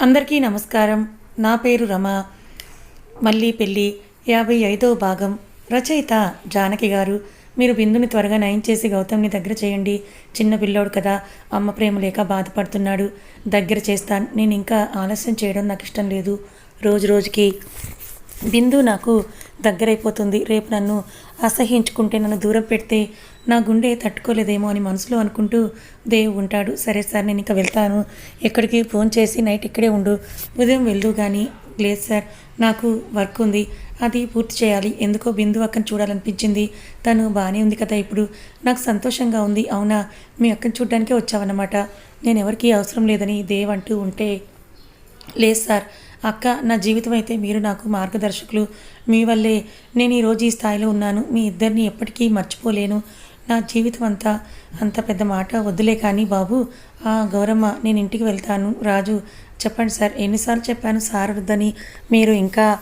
అందరికీ నమస్కారం. నా పేరు రమ. మళ్ళీ పెళ్ళి యాభై ఐదవ భాగం. రచయిత జానకి గారు మీరు బిందుని త్వరగా నయం చేసి గౌతమ్ని దగ్గర చేయండి. చిన్న పిల్లోడు కదా అమ్మ ప్రేమ లేక బాధపడుతున్నాడు. దగ్గర చేస్తాను. నేను ఇంకా ఆలస్యం చేయడం నాకు ఇష్టం లేదు. రోజు రోజుకి బిందు నాకు దగ్గరైపోతుంది. రేపు నన్ను అసహించుకుంటే నన్ను దూరం పెడితే నా గుండె తట్టుకోలేదేమో అని మనసులో అనుకుంటూ దేవు ఉంటాడు. సరే సార్ నేను ఇంకా వెళ్తాను. ఎక్కడికి? ఫోన్ చేసి నైట్ ఇక్కడే ఉండు. ఉదయం వెళ్ళు కానీ లేదు సార్ నాకు వర్క్ ఉంది. అది పూర్తి చేయాలి. ఎందుకో బిందు అక్కని చూడాలనిపించింది. తను బాగానే ఉంది కదా ఇప్పుడు. నాకు సంతోషంగా ఉంది. అవునా? మీ అక్కని చూడడానికే వచ్చావన్నమాట. నేను ఎవరికీ అవసరం లేదని దేవ్ అంటూ ఉంటే లేదు సార్ అక్క నా జీవితం అయితే మీరు నాకు మార్గదర్శకులు. మీ వల్లే నేను ఈరోజు ఈ స్థాయిలో ఉన్నాను. మీ ఇద్దరిని ఎప్పటికీ మర్చిపోలేను. నా జీవితం అంతా అంత పెద్ద మాట వద్దులే కానీ బాబు ఆ గౌరమ్మ నేను ఇంటికి వెళ్తాను. రాజు చెప్పండి సార్ ఎన్నిసార్లు చెప్పాను సార్ వద్దని మీరు ఇంకా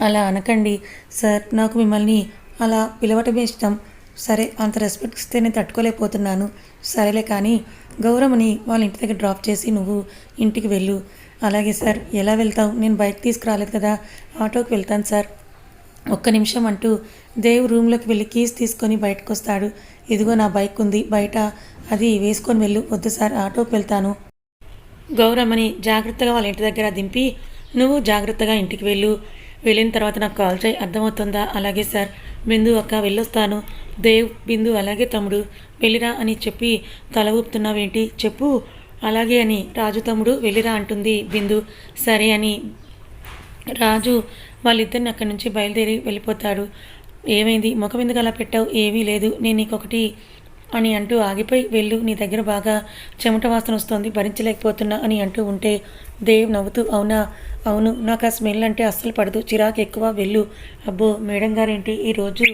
అలా అనకండి సార్. నాకు మిమ్మల్ని అలా పిలవటమే ఇష్టం. సరే అంత రెస్పెక్ట్ ఇస్తే నేను తట్టుకోలేకపోతున్నాను. సరేలే కానీ గౌరమ్మని వాళ్ళ ఇంటి దగ్గర డ్రాప్ చేసి నువ్వు ఇంటికి వెళ్ళు. అలాగే సార్ ఎలా వెళ్తావు? నేను బైక్ తీసుకురాలేదు కదా. ఆటోకి వెళ్తాను సార్. ఒక్క నిమిషం అంటూ దేవ్ రూమ్లోకి వెళ్ళి కీస్ తీసుకొని బయటకు వస్తాడు ఇదిగో నా బైక్ ఉంది బయట. అది వేసుకొని వెళ్ళు. వద్దు సార్ ఆటోకి వెళ్తాను. గౌరమ్మని జాగ్రత్తగా వాళ్ళ ఇంటి దగ్గర దింపి నువ్వు జాగ్రత్తగా ఇంటికి వెళ్ళు. వెళ్ళిన తర్వాత నాకు కాల్ చేయి అర్థమవుతుందా? అలాగే సార్. బిందు అక్క వెళ్ళొస్తాను. దేవ్ బిందు అలాగే తమ్ముడు. వెళ్ళిరా అని చెప్పి తల ఊపుతున్నావేంటి? చెప్పు. అలాగే అని రాజు తమ్ముడు వెళ్ళిరా అంటుంది బిందు. సరే అని రాజు వాళ్ళిద్దరిని అక్కడి నుంచి బయలుదేరి వెళ్ళిపోతాడు. ఏమైంది? ముఖం ఎందుకు అలా పెట్టావు? ఏమీ లేదు. నేను నీకొకటి అని అంటూ ఆగిపోయి వెళ్ళు. నీ దగ్గర బాగా చెమట వాసన వస్తుంది. భరించలేకపోతున్నా అని అంటూ ఉంటే దేవ్ నవ్వుతూ అవునా? అవును. నాకు ఆ స్మెల్ అంటే అస్సలు పడదు. చిరాకు ఎక్కువ. వెళ్ళు. అబ్బో మేడం గారేంటి? ఈరోజు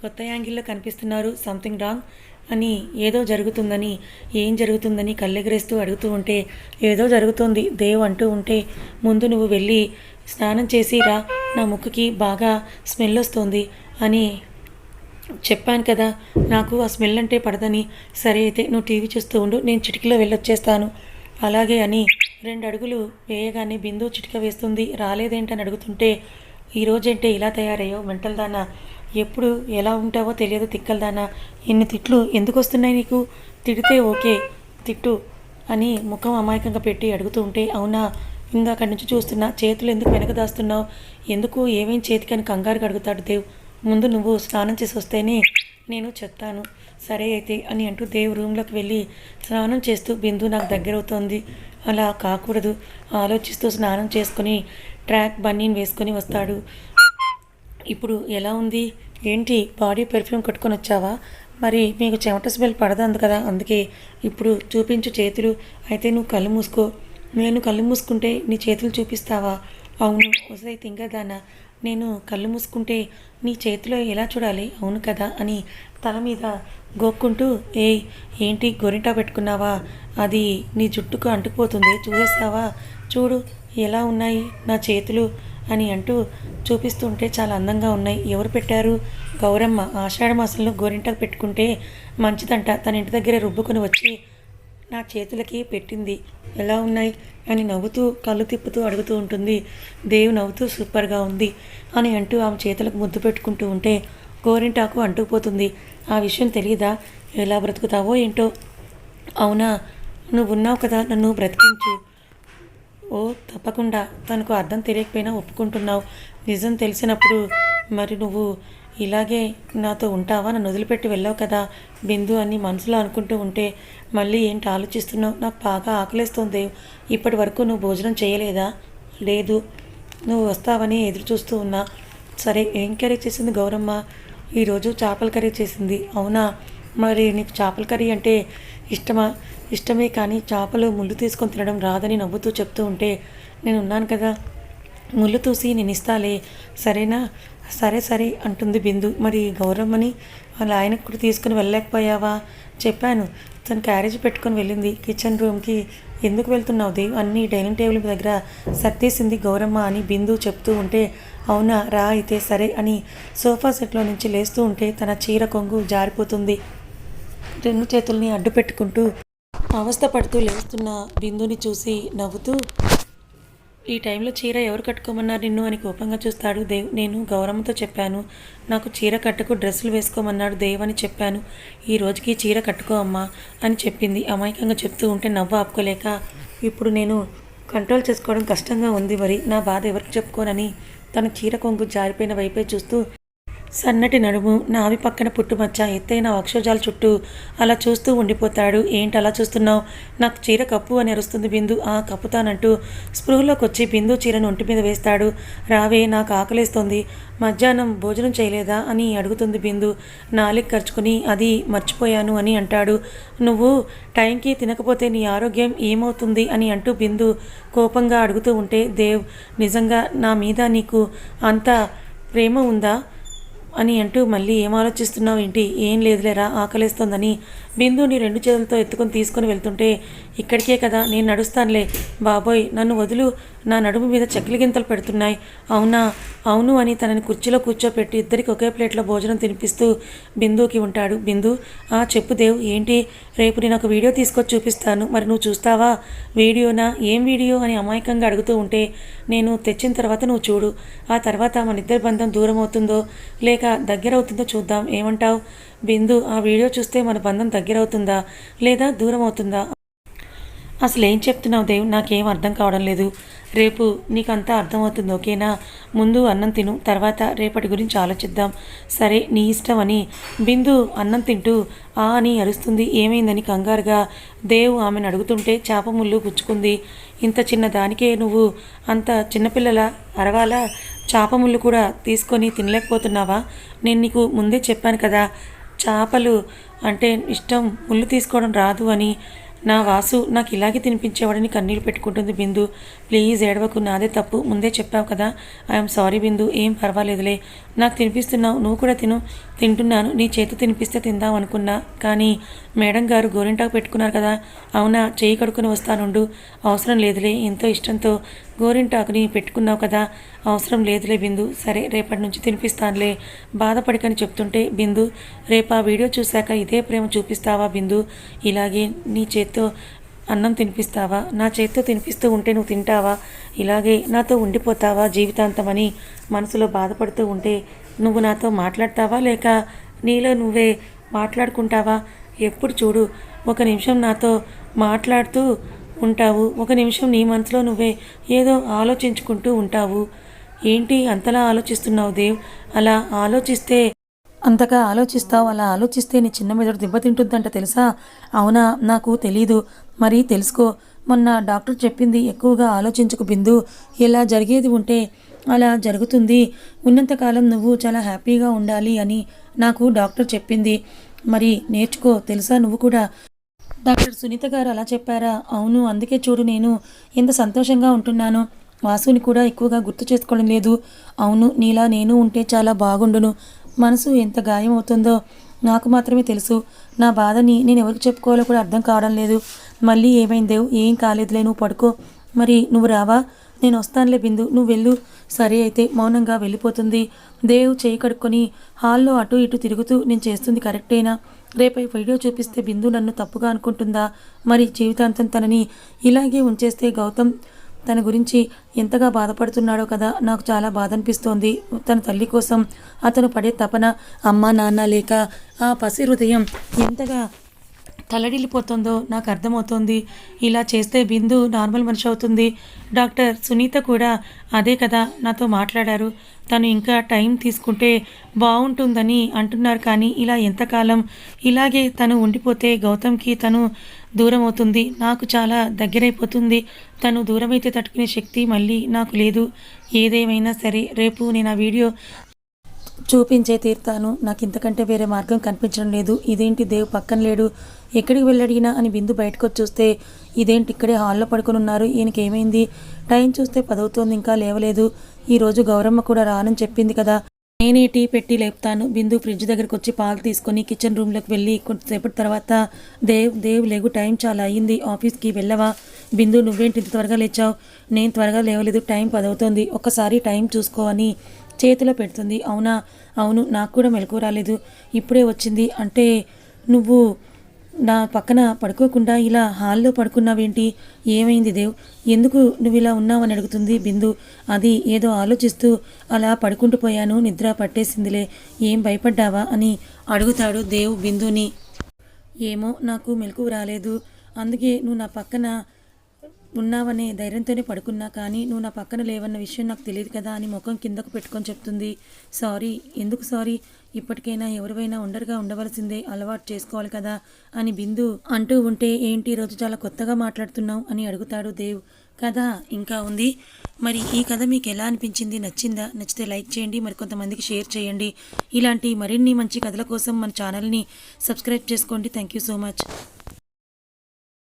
కొత్త యాంగిల్లో కనిపిస్తున్నారు. Something wrong? అని ఏదో జరుగుతుందని ఏం జరుగుతుందని కళ్ళెగరేస్తూ అడుగుతూ ఉంటే ఏదో జరుగుతుంది దేవ్ అంటూ ఉంటే ముందు నువ్వు వెళ్ళి స్నానం చేసి రా నా ముక్కుకి బాగా స్మెల్ వస్తుంది అని చెప్పాను కదా. నాకు ఆ స్మెల్ అంటే పడదని. సరే అయితే నువ్వు టీవీ చూస్తూ ఉండు నేను చిటికలో వెళ్ళొచ్చేస్తాను. అలాగే అని రెండు అడుగులు వేయగానే బిందు చిటిక వేస్తుంది. రాలేదేంటని అడుగుతుంటే ఈరోజంటే ఇలా తయారయ్యో మెంటల్ దానా? ఎప్పుడు ఎలా ఉంటావో తెలియదు తిక్కలదానా ఎన్ని తిట్లు ఎందుకు వస్తున్నాయి నీకు? తిడితే ఓకే తిట్టు అని ముఖం అమాయకంగా పెట్టి అడుగుతూ ఉంటే అవునా? ఇందాక నుంచి చూస్తున్నా చేతులు ఎందుకు వెనక దాస్తున్నావు? ఎందుకు ఏమేం చేతికని కంగారుగా అడుగుతాడు దేవ్? ముందు నువ్వు స్నానం చేసి వస్తేనే నేను చెప్తాను. సరే అయితే అని అంటూ దేవ్ రూమ్లోకి వెళ్ళి స్నానం చేస్తూ బిందు నాకు దగ్గర అవుతోంది అలా కాకూడదు. ఆలోచిస్తూ స్నానం చేసుకొని ట్రాక్ బన్నీని వేసుకొని వస్తాడు. ఇప్పుడు ఎలా ఉంది? ఏంటి? బాడీ పెర్ఫ్యూమ్ కట్టుకొని వచ్చావా? మరి మీకు చెమట స్మెల్ పడదంది కదా అందుకే ఇప్పుడు చూపించు చేతులు. అయితే నువ్వు కళ్ళు మూసుకో. నేను కళ్ళు మూసుకుంటే నీ చేతులు చూపిస్తావా? అవును వసై తింగదానా. నేను కళ్ళు మూసుకుంటే నీ చేతిలో ఎలా చూడాలి? అవును కదా అని తల మీద గోక్కుంటూ ఏయ్ ఏంటి గొరింటా పెట్టుకున్నావా? అది నీ జుట్టుకు అంటుకుపోతుంది. చూసేస్తావా? చూడు ఎలా ఉన్నాయి నా చేతులు? అని అంటూ చూపిస్తుంటే చాలా అందంగా ఉన్నాయి. ఎవరు పెట్టారు? గౌరమ్మ ఆషాఢ మాసంలో గోరింటాకు పెట్టుకుంటే మంచిదంట. తన ఇంటి దగ్గర రుబ్బుకొని వచ్చి నా చేతులకి పెట్టింది. ఎలా ఉన్నాయి? అని నవ్వుతూ కళ్ళు తిప్పుతూ అడుగుతూ ఉంటుంది. దేవు నవ్వుతూ సూపర్గా ఉంది అని అంటూ ఆమె చేతులకు ముద్దు పెట్టుకుంటూ ఉంటే గోరింటాకు అంటుకుపోతుంది ఆ విషయం తెలియదా? ఎలా బ్రతుకుతావో ఏంటో? అవునా? నువ్వు ఉన్నావు కదా నన్ను బ్రతికించు. ఓ తప్పకుండా. తనకు అర్థం తెలియకపోయినా ఒప్పుకుంటున్నావు. నిజం తెలిసినప్పుడు మరి నువ్వు ఇలాగే నాతో ఉంటావా? నన్ను వదిలిపెట్టి వెళ్ళావు కదా. బిందు అని మనసులో అనుకుంటూ ఉంటే మళ్ళీ ఏంటి ఆలోచిస్తున్నావు? నాకు బాగా ఆకలిస్తుంది. ఇప్పటి వరకు నువ్వు భోజనం చేయలేదా? లేదు. నువ్వు వస్తావని ఎదురు చూస్తూ ఉన్నా. సరే ఏం కర్రీ చేసింది గౌరమ్మ? ఈరోజు చేపల కర్రీ చేసింది. అవునా? మరి నీకు చేపల కర్రీ అంటే ఇష్టమా? ఇష్టమే కానీ చేపలు ముళ్ళు తీసుకొని తినడం రాదని నవ్వుతూ చెప్తూ ఉంటే నేను ఉన్నాను కదా. ముళ్ళు తూసి నేను ఇస్తాలే. సరేనా? సరే సరే అంటుంది బిందు. మరి గౌరమ్మని వాళ్ళ ఆయనకు కూడా తీసుకుని వెళ్ళలేకపోయావా? చెప్పాను. తను క్యారేజ్ పెట్టుకొని వెళ్ళింది. కిచెన్ రూమ్కి ఎందుకు వెళ్తున్నావు దేవ్? అన్ని డైనింగ్ టేబుల్ దగ్గర సర్దేసింది గౌరమ్మ అని బిందు చెప్తూ ఉంటే అవునా రా అయితే సరే అని సోఫా సెట్లో నుంచి లేస్తూ ఉంటే తన చీర కొంగు జారిపోతుంది. రెండు చేతుల్ని అడ్డు పెట్టుకుంటూ అవస్థ పడుతూ లేస్తున్న బిందుని చూసి నవ్వుతూ ఈ టైంలో చీర ఎవరు కట్టుకోమన్నారు నిన్ను? అని కోపంగా చూస్తాడు దేవ్. నేను గౌరమ్మతో చెప్పాను. నాకు చీర కట్టుకు డ్రెస్సులు వేసుకోమన్నాడు దేవ్ అని చెప్పాను. ఈ రోజుకి చీర కట్టుకో అమ్మా అని చెప్పింది. అమాయకంగా చెప్తూ ఉంటే నవ్వు ఆపుకోలేక ఇప్పుడు నేను కంట్రోల్ చేసుకోవడం కష్టంగా ఉంది మరి నా బాధ ఎవరికి చెప్పుకోనని? తన చీర కొంగు జారిపోయిన వైపే చూస్తూ సన్నటి నడుము నావి పక్కన పుట్టుమచ్చ ఎత్తైన అక్షోజాల చుట్టూ అలా చూస్తూ ఉండిపోతాడు. ఏంటి అలా చూస్తున్నావు? నాకు చీర కప్పు అని అరుస్తుంది బిందు. ఆ కప్పుతానంటూ స్పృహలోకి వచ్చి బిందు చీరను ఒంటి మీద వేస్తాడు. రావే నాకు ఆకలేస్తోంది. మధ్యాహ్నం భోజనం చేయలేదా అని అడుగుతుంది బిందు. నాలిక్ ఖర్చుకుని అది మర్చిపోయాను అని అంటాడు. నువ్వు టైంకి తినకపోతే నీ ఆరోగ్యం ఏమవుతుంది అని అంటూ బిందు కోపంగా అడుగుతూ ఉంటే దేవ్ నిజంగా నా మీద నీకు అంత ప్రేమ ఉందా? అని అంటూ మళ్ళీ ఏం ఆలోచిస్తున్నావు ఏంటి? ఏం లేదులేరా ఆకలేస్తోందని బిందుని రెండు చేతులతో ఎత్తుకొని తీసుకొని వెళ్తుంటే ఇక్కడికే కదా నేను నడుస్తానులే. బాబోయ్ నన్ను వదులు. నా నడుము మీద చెక్కలి గింతలు పెడుతున్నాయి. అవునా? అవును అని తనని కుర్చీలో కూర్చోపెట్టి ఇద్దరికి ఒకే ప్లేట్లో భోజనం తినిపిస్తూ బిందుకి ఉంటాడు. బిందు ఆ చెప్పు దేవ్ ఏంటి? రేపు నేను ఒక వీడియో తీసుకొచ్చి చూపిస్తాను. మరి నువ్వు చూస్తావా? వీడియోనా? ఏం వీడియో? అని అమాయకంగా అడుగుతూ ఉంటే నేను తెచ్చిన తర్వాత నువ్వు చూడు. ఆ తర్వాత మన ఇద్దరి బంధం దూరం అవుతుందో లేక దగ్గర అవుతుందో చూద్దాం. ఏమంటావు? బిందు ఆ వీడియో చూస్తే మన బంధం దగ్గర అవుతుందా? లేదా దూరం అవుతుందా? అసలు ఏం చెప్తున్నావు దేవ్ నాకేం అర్థం కావడం లేదు. రేపు నీకంతా అర్థమవుతుంది ఓకేనా? ముందు అన్నం తిను తర్వాత రేపటి గురించి ఆలోచిద్దాం. సరే నీ ఇష్టం అని. బిందు అన్నం తింటూ ఆ అని అరుస్తుంది. ఏమైందని కంగారుగా దేవ్ ఆమెను అడుగుతుంటే చేప ముళ్ళు పుచ్చుకుంది. ఇంత చిన్న దానికే నువ్వు అంత చిన్నపిల్లల అరవాలా? చేప ముళ్ళు కూడా తీసుకొని తినలేకపోతున్నావా? నేను నీకు ముందే చెప్పాను కదా చేపలు అంటే ఇష్టం ముళ్ళు తీసుకోవడం రాదు అని. నా వాసు నాకు ఇలాగే తినిపించేవాడని కన్నీళ్ళు పెట్టుకుంటుంది బిందు. ప్లీజ్ ఏడవకు నాదే తప్పు. ముందే చెప్పావు కదా. I'm sorry Bindu. ఏం పర్వాలేదులే. నాకు తినిపిస్తున్నావు నువ్వు కూడా తిను. తింటున్నాను నీ చేతి తినిపిస్తే తిందాం అనుకున్నా. కానీ మేడం గారు గోరింటాకు పెట్టుకున్నారు కదా. అవునా చేయి కడుక్కుని వస్తానుండు. అవసరం లేదులే ఎంతో ఇష్టంతో గోరింటాకుని పెట్టుకున్నావు కదా. అవసరం లేదులే బిందు. సరే రేపటి నుంచి తినిపిస్తానులే. బాధపడికని చెప్తుంటే బిందు రేపు ఆ వీడియో చూశాక ఇదే ప్రేమ చూపిస్తావా బిందు? ఇలాగే నీ చేతి చేత్తో అన్నం తినిపిస్తావా? నా చేత్తో తినిపిస్తూ ఉంటే నువ్వు తింటావా? ఇలాగే నాతో ఉండిపోతావా జీవితాంతమని మనసులో బాధపడుతూ ఉంటే నువ్వు నాతో మాట్లాడతావా? లేక నీలో నువ్వే మాట్లాడుకుంటావా? ఎప్పుడు చూడు ఒక నిమిషం నాతో మాట్లాడుతూ ఉంటావు. ఒక నిమిషం నీ మనసులో నువ్వే ఏదో ఆలోచించుకుంటూ ఉంటావు. ఏంటి అంతలా ఆలోచిస్తున్నావు దేవ్? అలా ఆలోచిస్తే అంతగా ఆలోచిస్తావు అలా ఆలోచిస్తే నీ చిన్న మెదడు దెబ్బతింటుందంట తెలుసా? అవునా? నాకు తెలీదు. మరి తెలుసుకో. మొన్న డాక్టర్ చెప్పింది ఎక్కువగా ఆలోచించకు బిందు. ఇలా జరిగేది ఉంటే అలా జరుగుతుంది. ఉన్నంతకాలం నువ్వు చాలా హ్యాపీగా ఉండాలి అని నాకు డాక్టర్ చెప్పింది. మరి నేర్చుకో. తెలుసా? నువ్వు కూడా. డాక్టర్ సునీత గారు అలా చెప్పారా? అవును. అందుకే చూడు నేను ఎంత సంతోషంగా ఉంటున్నాను. వాసుని కూడా ఎక్కువగా గుర్తు చేసుకోవడం లేదు. అవును నీలా నేను ఉంటే చాలా బాగుండును. మనసు ఎంత గాయం అవుతుందో నాకు మాత్రమే తెలుసు. నా బాధని నేను ఎవరికి చెప్పుకోవాలో కూడా అర్థం కావడం లేదు. మళ్ళీ ఏమైందేవు ఏం కాలేదులే నువ్వు పడుకో. మరి నువ్వు రావా? నేను వస్తానులే బిందు నువ్వు వెళ్ళు. సరే అయితే మౌనంగా వెళ్ళిపోతుంది. దేవ్ చేయి కడుక్కొని హాల్లో అటు ఇటు తిరుగుతూ నేను చేస్తుంది కరెక్టేనా? రేపై వీడియో చూపిస్తే బిందు నన్ను తప్పుగా అనుకుంటుందా? మరి జీవితాంతం తనని ఇలాగే ఉంచేస్తే గౌతమ్ తన గురించి ఎంతగా బాధపడుతున్నాడో కదా నాకు చాలా బాధ అనిపిస్తోంది తన తల్లి కోసం అతను పడే తపన అమ్మ నాన్న లేక ఆ పసి హృదయం ఎంతగా తలడిల్లిపోతుందో నాకు అర్థమవుతోంది. ఇలా చేస్తే బిందు నార్మల్ మనిషి అవుతుంది. డాక్టర్ సునీత కూడా అదే కదా నాతో మాట్లాడారు. తను ఇంకా టైం తీసుకుంటే బాగుంటుందని అంటున్నారు కానీ ఇలా ఎంతకాలం? ఇలాగే తను ఉండిపోతే గౌతమ్కి తను దూరం అవుతుంది నాకు చాలా దగ్గరైపోతుంది. తను దూరమైతే తట్టుకునే శక్తి మళ్ళీ నాకు లేదు. ఏదేమైనా సరే రేపు నేను ఆ వీడియో చూపించే తీరుతాను. నాకు ఇంతకంటే వేరే మార్గం కనిపించడం లేదు. ఇదేంటి దేవు పక్కన లేడు? ఎక్కడికి వెళ్ళడిగినా అని బిందు బయటకు వచ్చి చూస్తే ఇదేంటి ఇక్కడే హాల్లో పడుకొని ఉన్నారు ఈయనకి ఏమైంది టైం చూస్తే పదవుతోంది ఇంకా లేవలేదు. ఈరోజు గౌరమ్మ కూడా రానని చెప్పింది కదా. నేనే టీ పెట్టి లేపుతాను. బిందు ఫ్రిడ్జ్ దగ్గరకు వచ్చి పాలు తీసుకొని కిచెన్ రూమ్లోకి వెళ్ళి కొంతసేపటి తర్వాత దేవ్ దేవ్ లేగు టైం చాలా అయ్యింది. ఆఫీస్కి వెళ్ళవా? బిందు నువ్వేంటి ఇంత త్వరగా లేచావు? నేను త్వరగా లేవలేదు. టైం పదవుతోంది. ఒక్కసారి టైం చూసుకో అని చేతిలో పెడుతుంది. అవునా? అవును నాకు కూడా మెలకు రాలేదు. ఇప్పుడే వచ్చింది. అంటే నువ్వు నా పక్కన పడుకోకుండా ఇలా హాల్లో పడుకున్నావేంటి? ఏమైంది దేవ్? ఎందుకు నువ్వు ఇలా ఉన్నావని అడుగుతుంది బిందు. అది ఏదో ఆలోచిస్తూ అలా పడుకుంటూ పోయాను. నిద్ర పట్టేసిందిలే. ఏం భయపడ్డావా అని అడుగుతాడు దేవ్ బిందుని. ఏమో నాకు మెలకు రాలేదు. అందుకే నువ్వు నా పక్కన ఉన్నావనే ధైర్యంతోనే పడుకున్నా కానీ నువ్వు నా పక్కన లేవన్న విషయం నాకు తెలియదు కదా అని ముఖం కిందకు పెట్టుకొని చెప్తుంది. సారీ ఎందుకు సారీ? ఇప్పటికైనా ఎవరివైనా ఉండరుగా ఉండవలసిందే అలవాటు చేసుకోవాలి కదా అని బిందు అంటూ ఉంటే ఏంటి రోజు చాలా కొత్తగా మాట్లాడుతున్నావు అని అడుగుతాడు దేవ్. కథ ఇంకా ఉంది. మరి ఈ కథ మీకు ఎలా అనిపించింది? నచ్చిందా? నచ్చితే లైక్ చేయండి మరి కొంతమందికి షేర్ చేయండి. ఇలాంటి మరిన్ని మంచి కథల కోసం మన ఛానల్ని సబ్స్క్రైబ్ చేసుకోండి. Thank you so much.